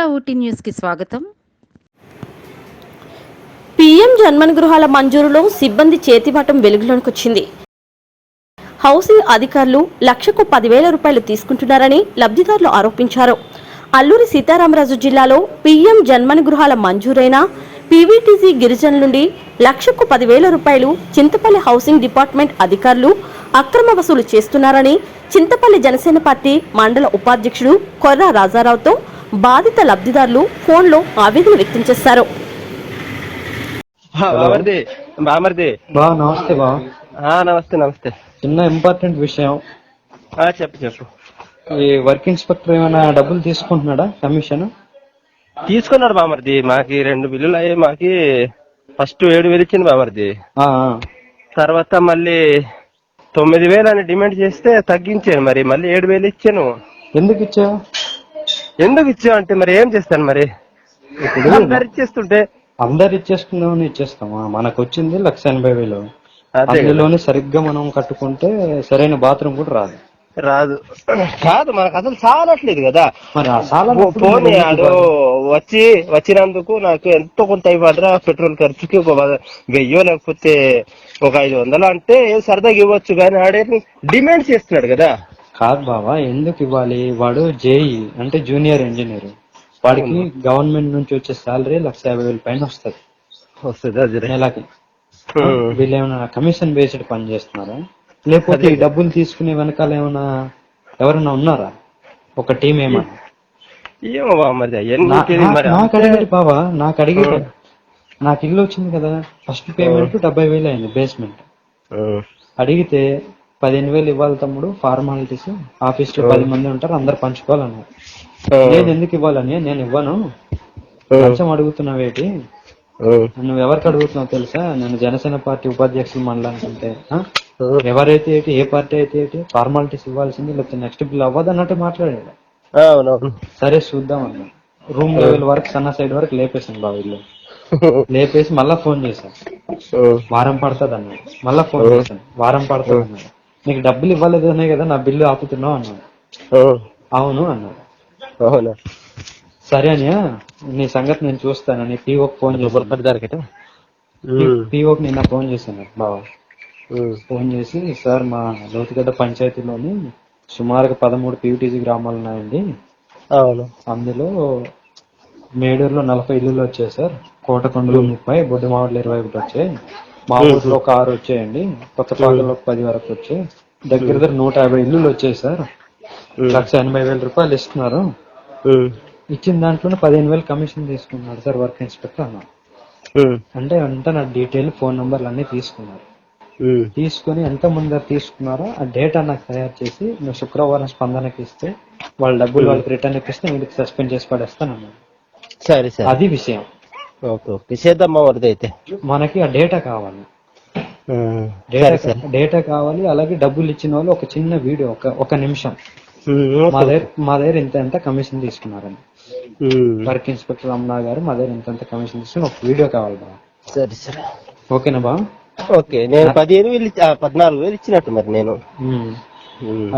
ఆంధ్ర ఊటీ న్యూస్కి స్వాగతం. పీఎం జన్మన్ గృహాల మంజూరులో సిబ్బంది చేతివాటం వెలుగులోకి వచ్చింది హౌసింగ్ అధికారులు లక్షకు పదివేల రూపాయలు తీసుకుంటున్నారని లబ్ధిదారులు ఆరోపించారు. అల్లూరి సీతారామరాజు జిల్లాలో పీఎం జన్మన్ గృహాల మంజూరైన పీవీటీసీ గిరిజనుల నుండి లక్షకు పదివేల రూపాయలు చింతపల్లి హౌసింగ్ డిపార్ట్మెంట్ అధికారులు అక్రమ వసూలు చేస్తున్నారని చింతపల్లి జనసేన పార్టీ మండల ఉపాధ్యక్షుడు కొర్ర రాజారావుతో బాధిత లబ్ధిదారులు ఫోన్లో ఆవేదన వ్యక్తం చేశారు. ఆ, బామర్ది బామర్ది. బా నమస్తే బా. ఆ, నమస్తే నమస్తే. చిన్న ఇంపార్టెంట్ విషయం. ఆ, చెప్పు చెప్పు. ఈ వర్క్ ఇన్స్పెక్టర్ ఏమైనా డబ్బులు తీసుకుంటున్నాడా? కమిషన్? తీసుకున్నాడు బామర్ది. మాకి రెండు బిల్లులు అయ్యాయి. మాకి ఫస్ట్ ఏడు వేలు ఇచ్చింది బామర్ది. తర్వాత మళ్ళీ తొమ్మిది వేలు అని డిమాండ్ చేస్తే తగ్గించాను మరి. మళ్ళీ ఏడు వేలు ఇచ్చాను. ఎందుకు ఇచ్చావు? ఎందుకు ఇచ్చావు అంటే మరి ఏం చేస్తాను మరి? ఇప్పుడు అందరు ఇచ్చేస్తుంటే. అందరు ఇచ్చేసుకుందామని ఇచ్చేస్తామా? మనకు వచ్చింది లక్ష ఎనభై వేలు. అదే. అందులోనే సరిగ్గా మనం కట్టుకుంటే సరైన బాత్రూమ్ కూడా రాదు. రాదు. కాదు మనకు అసలు చాలట్లేదు కదా. పోనీ ఆడు వచ్చి వచ్చినందుకు నాకు ఎంతో కొంత ఇవ్వడరా పెట్రోల్ ఖర్చుకి ఒక వెయ్యో లేకపోతే ఒక ఐదు వందలు అంటే ఏం సరదాగా ఇవ్వచ్చు కానీ ఆడే డిమాండ్ చేస్తున్నాడు కదా. కాదు బాబా ఎందుకు ఇవ్వాలి? వాడు జేఈ అంటే జూనియర్ ఇంజనీర్. వాడికి గవర్నమెంట్ నుంచి వచ్చే సాలరీ లక్ష యాభై వేల పైన వస్తుంది. వస్తుంది. నెలకి. వీళ్ళు ఏమైనా కమిషన్ బేస్డ్ పని చేస్తున్నారా? లేకపోతే ఈ డబ్బులు తీసుకునే వెనకాల ఏమైనా ఎవరైనా ఉన్నారా? ఒక టీం ఏమన్నా ఏమో బా మరి అవన్నీ నా- తెలియదు నా- మరి నాకు అడిగేది బాబా నాకు అడిగేది నాకు ఇల్లు వచ్చింది కదా ఫస్ట్ పేమెంట్ డెబ్బై వేలు అయింది బేస్మెంట్. అడిగితే పదిహేను వేలు ఇవ్వాలి తమ్ముడు ఫార్మాలిటీస్ ఆఫీస్లో పది మంది ఉంటారు అందరు పంచుకోవాలన్నారు. నేను ఎందుకు ఇవ్వాలని? నేను ఇవ్వను. లంచం అడుగుతున్నావేటి. నువ్వు ఎవరికి అడుగుతున్నావు తెలుసా? నేను జనసేన పార్టీ ఉపాధ్యక్షులు మండలానికంటే? ఎవరైతే ఏంటి ఏ పార్టీ అయితే ఏంటి ఫార్మాలిటీస్ ఇవ్వాల్సింది లేకపోతే నెక్స్ట్ బిల్ అవ్వదు అన్నట్టు మాట్లాడాడు సరే చూద్దాం అన్న. రూమ్ లెవెల్ వరకు సన్న సైడ్ వరకు లేపేసాను బాబు ఇల్లు. లేపేసి మళ్ళా ఫోన్ చేశాను. వారం పడుతుంది అన్నాడు మళ్ళా ఫోన్ చేశాను. వారం పడుతుంది అన్నాడు నీకు డబ్బులు ఇవ్వలేదు అనే కదా నా బిల్లు ఆపుతున్నావు అన్నాడు. అవును అన్నాడు. అవునా? సరే అనియా నీ సంగతి నేను చూస్తానని పీఓకి ఫోన్ చేశాను. పీఓకి నిన్న ఫోన్ చేశాను బాబా ఉమ్. ఫోన్ చేసి సార్ మా లోతుగడ్డ పంచాయతీలోని సుమారుగా పదమూడు పీవీటీసీ గ్రామాలు ఉన్నాయండి. అందులో మేడూరులో నలభై ఇల్లులు వచ్చాయి సార్. కోటకొండలో ముప్పై బొడ్డుమావట్లు ఇరవై ఒకటి వచ్చాయి. మా ఊర్లో ఒక ఆరు వచ్చాయండి. కొత్తపాకలో ఒక పది వరకు వచ్చాయి. దగ్గర దగ్గర నూట యాభై ఇల్లులు వచ్చాయి సార్. లక్ష ఎనభై వేల రూపాయలు ఇస్తున్నారు. ఇచ్చిన దాంట్లోనే పదిహేను వేలు కమిషన్ తీసుకున్నాడు సార్ వర్క్ ఇన్స్పెక్టర్ అన్నారు ఉమ్. అంటే అంతా నా డీటెయిల్ ఫోన్ నంబర్లు అన్ని తీసుకున్నారు. తీసుకుని ఎంత ముందర తీసుకున్నారో ఆ డేటా నాకు తయారు చేసి నువ్వు శుక్రవారం స్పందనకి ఇస్తే వాళ్ళ డబ్బులు వాళ్ళకి రిటర్న్ ఇప్పిస్తే వీళ్ళకి సస్పెండ్ చేసి పడేస్తాను సరే సరే. అది విషయం. Okay okay. చేద్దామా వరద అయితే. మనకి ఆ డేటా కావాలి. డేటా కావాలి అలాగే డబ్బులు ఇచ్చిన వాళ్ళు ఒక చిన్న వీడియో ఒక ఒక నిమిషం. మా దగ్గర మా దగ్గర ఇంత ఎంత కమిషన్ తీసుకున్నారని. వర్క్ ఇన్స్పెక్టర్ రమణ గారు మా దగ్గర ఇంత ఎంత కమిషన్ తీసుకుని ఒక వీడియో కావాలి బా సరే సరే. ఓకేనా బా ఓకే నేను పదిహేను వేలు పద్నాలుగు వేలు ఇచ్చినట్టు మరి నేను.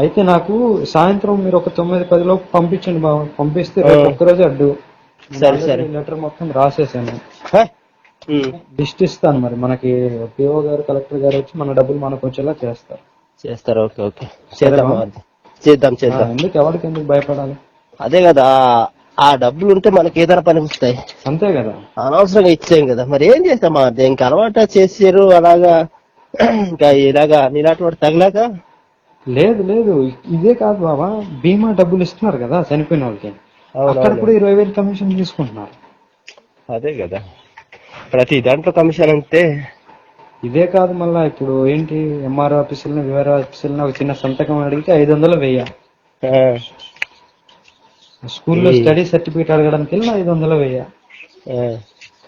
అయితే నాకు సాయంత్రం మీరు ఒక తొమ్మిది పది లోపు పంపించండి బాబు పంపిస్తే రేపు ఒక్కరోజు అడ్డు. సరే సరే. లెటర్ మొత్తం రాసేసాను. లిస్ట్ ఇస్తాను మరి. మనకి పిఓ గారు కలెక్టర్ గారు వచ్చి మన డబ్బులు మనకు వచ్చేలా చేస్తారు. చేస్తారు. Okay okay. చేద్దాం ఆ, చేద్దాం. ఎందుకు ఎవరికి ఎందుకు భయపడాలి? అదే కదా ఆ డబ్బులు ఉంటే మనకి ఏదైనా పని వస్తాయి? అంతే కదా. అనవసరంగా ఇచ్చాం కదా. మరి ఏం చేస్తాం అది ఇంకా అలవాటు చేసారు అలాగా? ఇంకా ఇలాగా నీలాంటి వాడు తగిలాక? లేదు లేదు. ఇదే కాదు బాబా బీమా డబ్బులు ఇస్తున్నారు కదా చనిపోయిన వాళ్ళకి. అక్కడ కూడా ఇరవై వేలు కమిషన్ తీసుకుంటున్నారు. అదే కదా. ప్రతి దాంట్లో కమిషన్ అంతే ఇదే కాదు మళ్ళా ఇప్పుడు ఏంటి ఎంఆర్ఓ ఆఫీసులను వివరో ఆఫీసులను ఒక చిన్న సంతకం అడిగితే ఐదు వందలు వెయ్యి. ఆ, స్కూల్లో స్టడీ సర్టిఫికేట్ అడగడానికి వెళ్ళిన ఐదు వందలు వెయ్యి. ఆ,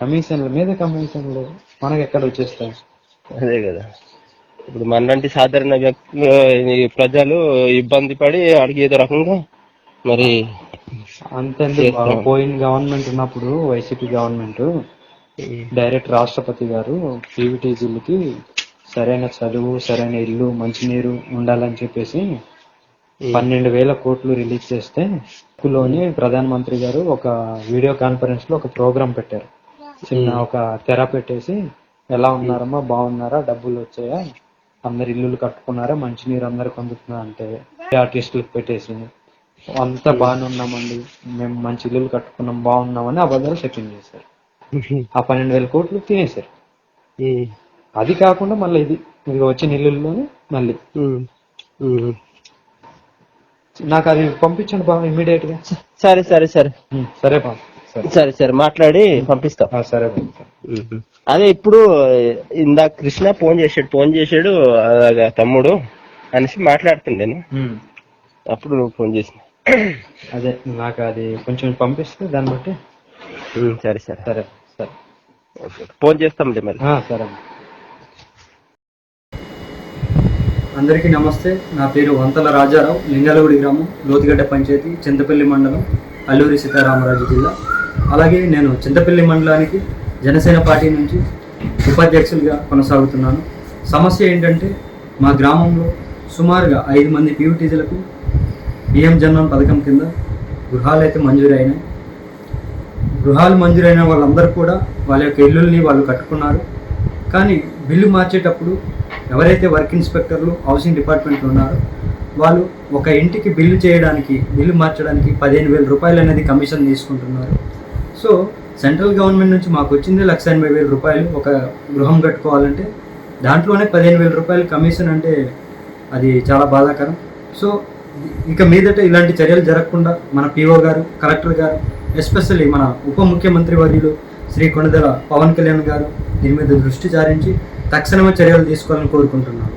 కమిషన్ల మీద కమిషన్లు మనకి ఎక్కడ వచ్చేస్తాయి? అదే కదా. ఇప్పుడు మనలాంటి సాధారణ వ్యక్తి ఈ ప్రజలు ఇబ్బంది పడి అడిగి ఏదో రకంగా మరి అంతే పోయిన గవర్నమెంట్ ఉన్నప్పుడు వైసీపీ గవర్నమెంట్ డైరెక్ట్ రాష్ట్రపతి గారు పీవీటీజీలకి సరైన చదువు సరైన ఇల్లు మంచినీరు ఉండాలని చెప్పేసి పన్నెండు వేల కోట్లు రిలీజ్ చేస్తే లోని ప్రధాన మంత్రి గారు ఒక వీడియో కాన్ఫరెన్స్లో ఒక ప్రోగ్రామ్ పెట్టారు. చిన్న ఒక తెర పెట్టేసి ఎలా ఉన్నారమ్మా బాగున్నారా డబ్బులు వచ్చాయా అందరు ఇల్లులు కట్టుకున్నారా మంచినీరు అందరికి అందుతుందా అంటే ఆర్టిస్టులకు పెట్టేసి అంతా బాగానే ఉన్నామండి. మేము మంచి ఇల్లులు కట్టుకున్నాం బాగున్నామని అబద్ధాలు సెటిల్ చేశారు. ఆ పన్నెండు వేల కోట్లు తినేశారు. అది కాకుండా మళ్ళీ ఇది ఇది వచ్చిన ఇల్లుల్లోనే మళ్ళీ. నాకు అది పంపించండి బాబు ఇమీడియట్గా. సరే సరే సరే. సరే బాబు సరే. సరే మాట్లాడి పంపిస్తాం. ఆ, సరే. అదే ఇప్పుడు ఇందాక కృష్ణ ఫోన్ చేశాడు ఫోన్ చేశాడు అలాగా తమ్ముడు అనేసి మాట్లాడుతుండేను. ఉమ్, అప్పుడు నువ్వు ఫోన్ చేసిన అదే నాకు అది కొంచెం పంపిస్తే దాన్ని బట్టి సరే సరే. సరే సరే. ఫోన్ చేస్తాంలే మరి. సరే. అందరికీ నమస్తే. నా పేరు వంతల రాజారావు లింగలగూడి గ్రామం లోతిగడ్డ పంచాయతీ చింతపల్లి మండలం అల్లూరి సీతారామరాజు జిల్లా. అలాగే నేను చింతపల్లి మండలానికి జనసేన పార్టీ నుంచి ఉపాధ్యక్షులుగా కొనసాగుతున్నాను. సమస్య ఏంటంటే మా గ్రామంలో సుమారుగా ఐదు మంది పీయూటీజీలకు పిఎం జన్మన్ పథకం కింద గృహాలు అయితే మంజూరైనాయి. గృహాలు మంజూరైన వాళ్ళందరూ కూడా వాళ్ళ యొక్క ఇల్లుల్ని వాళ్ళు కట్టుకున్నారు. కానీ బిల్లు మార్చేటప్పుడు ఎవరైతే వర్క్ ఇన్స్పెక్టర్లు హౌసింగ్ డిపార్ట్మెంట్లు ఉన్నారో వాళ్ళు ఒక ఇంటికి బిల్లు చేయడానికి బిల్లు మార్చడానికి పదిహేను వేల రూపాయలు అనేది కమిషన్ తీసుకుంటున్నారు. సో సెంట్రల్ గవర్నమెంట్ నుంచి మాకు వచ్చింది లక్ష ఎనభై వేల రూపాయలు ఒక గృహం కట్టుకోవాలంటే దాంట్లోనే పదిహేను వేల రూపాయలు కమిషన్ అంటే అది చాలా బాధాకరం. సో ఇక మీదట ఇలాంటి చర్యలు జరగకుండా మన పిఓ గారు కలెక్టర్ గారు ఎస్పెషల్లీ మన ఉప ముఖ్యమంత్రి వర్యులు శ్రీ కొణిదెల పవన్ కళ్యాణ్ గారు దీని మీద దృష్టి సారించి తక్షణమే చర్యలు తీసుకోవాలని కోరుకుంటున్నాను.